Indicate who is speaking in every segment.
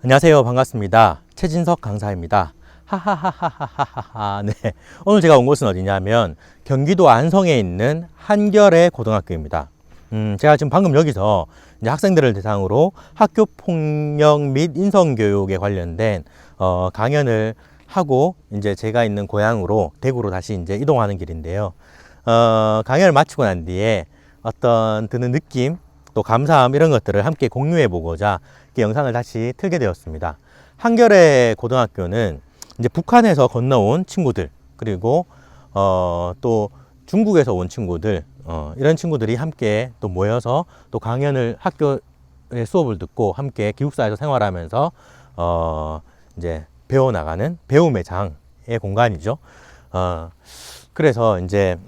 Speaker 1: 안녕하세요. 반갑습니다. 최진석 강사입니다. 하하하하하하하. 네. 오늘 제가 온 곳은 어디냐면 경기도 안성에 있는 한결의 고등학교입니다. 음, 제가 지금 방금 여기서 이제 학생들을 대상으로 학교 폭력 및 인성 교육에 관련된 어, 강연을 하고 이제 제가 있는 고향으로 대구로 다시 이제 이동하는 길인데요. 어, 강연을 마치고 난 뒤에 어떤 드는 느낌 또 감사함 이런 것들을 함께 공유해 보고자 영상을 다시 틀게 되었습니다. 한결의 고등학교는 이제 북한에서 건너온 친구들 그리고 어, 또 중국에서 온 친구들 어, 이런 친구들이 함께 또 모여서 또 강연을 학교의 수업을 듣고 함께 기숙사에서 생활하면서 어, 이제 배워 나가는 배움의 장의 공간이죠. 어, 그래서 이제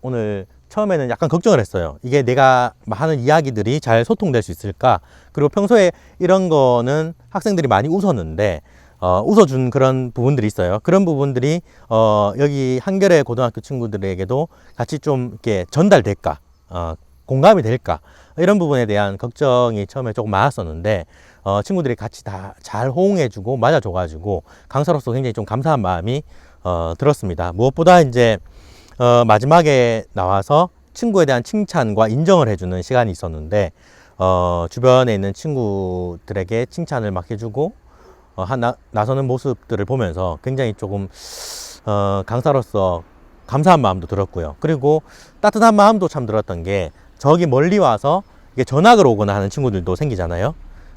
Speaker 1: 오늘 처음에는 약간 걱정을 했어요. 이게 내가 하는 이야기들이 잘 소통될 수 있을까? 그리고 평소에 이런 거는 학생들이 많이 웃었는데, 어, 웃어준 그런 부분들이 있어요. 그런 부분들이, 어, 여기 한결의 고등학교 친구들에게도 같이 좀 이렇게 전달될까? 어, 공감이 될까? 이런 부분에 대한 걱정이 처음에 조금 많았었는데, 어, 친구들이 같이 다 잘 호응해주고 맞아줘가지고 강사로서 굉장히 좀 감사한 마음이 어, 들었습니다. 무엇보다 이제 어, 마지막에 나와서 친구에 대한 칭찬과 인정을 해주는 시간이 있었는데 어, 주변에 있는 친구들에게 칭찬을 막 해주고 어, 한 나, 나서는 모습들을 보면서 굉장히 조금 어, 강사로서 감사한 마음도 들었고요. 그리고 따뜻한 마음도 참 들었던 게 저기 멀리 와서 이게 전학을 오거나 하는 친구들도 생기잖아요.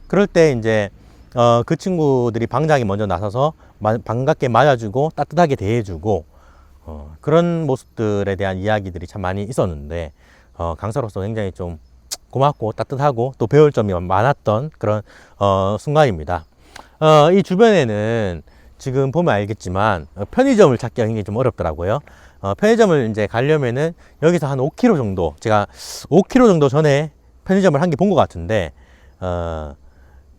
Speaker 1: 그럴 때 이제 어, 그 친구들이 방장이 먼저 나서서 마- 반갑게 맞아주고 따뜻하게 대해주고 어, 그런 모습들에 대한 이야기들이 참 많이 있었는데 어, 강사로서 굉장히 좀 고맙고 따뜻하고 또 배울 점이 많았던 그런 어, 순간입니다. 어, 이 주변에는 지금 보면 알겠지만 어, 편의점을 찾기가 굉장히 좀 어렵더라고요. 어, 편의점을 이제 가려면은 여기서 한 5km 정도 제가 5km 정도 전에 편의점을 한 개 본 것 같은데 어,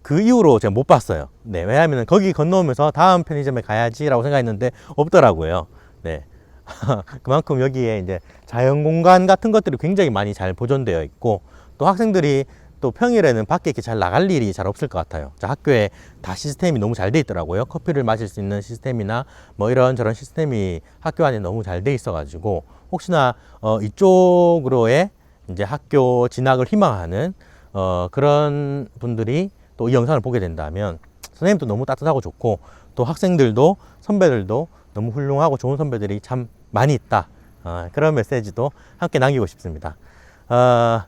Speaker 1: 그 이후로 제가 못 봤어요. 네, 왜냐하면 거기 건너오면서 다음 편의점에 가야지라고 생각했는데 없더라고요. 네. 그만큼 여기에 이제 자연 공간 같은 것들이 굉장히 많이 잘 보존되어 있고 또 학생들이 또 평일에는 밖에 이렇게 잘 나갈 일이 잘 없을 것 같아요. 저 학교에 다 시스템이 너무 잘 돼 있더라고요. 커피를 마실 수 있는 시스템이나 뭐 이런 저런 시스템이 학교 안에 너무 잘 돼 있어가지고 혹시나 어 이쪽으로의 이제 학교 진학을 희망하는 어 그런 분들이 또 이 영상을 보게 된다면 선생님도 너무 따뜻하고 좋고 또 학생들도 선배들도 너무 훌륭하고 좋은 선배들이 참 많이 있다. 어, 그런 메시지도 함께 남기고 싶습니다. 어,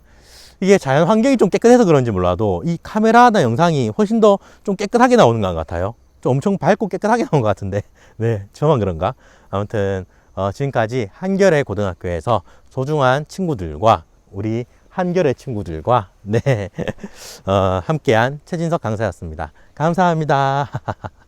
Speaker 1: 이게 자연 환경이 좀 깨끗해서 그런지 몰라도 이 카메라나 영상이 훨씬 더 좀 깨끗하게 나오는 것 같아요. 좀 엄청 밝고 깨끗하게 나온 것 같은데, 네, 저만 그런가? 아무튼, 어, 지금까지 한결의 고등학교에서 소중한 친구들과 우리 한결의 친구들과, 네, 어, 함께한 최진석 강사였습니다. 감사합니다.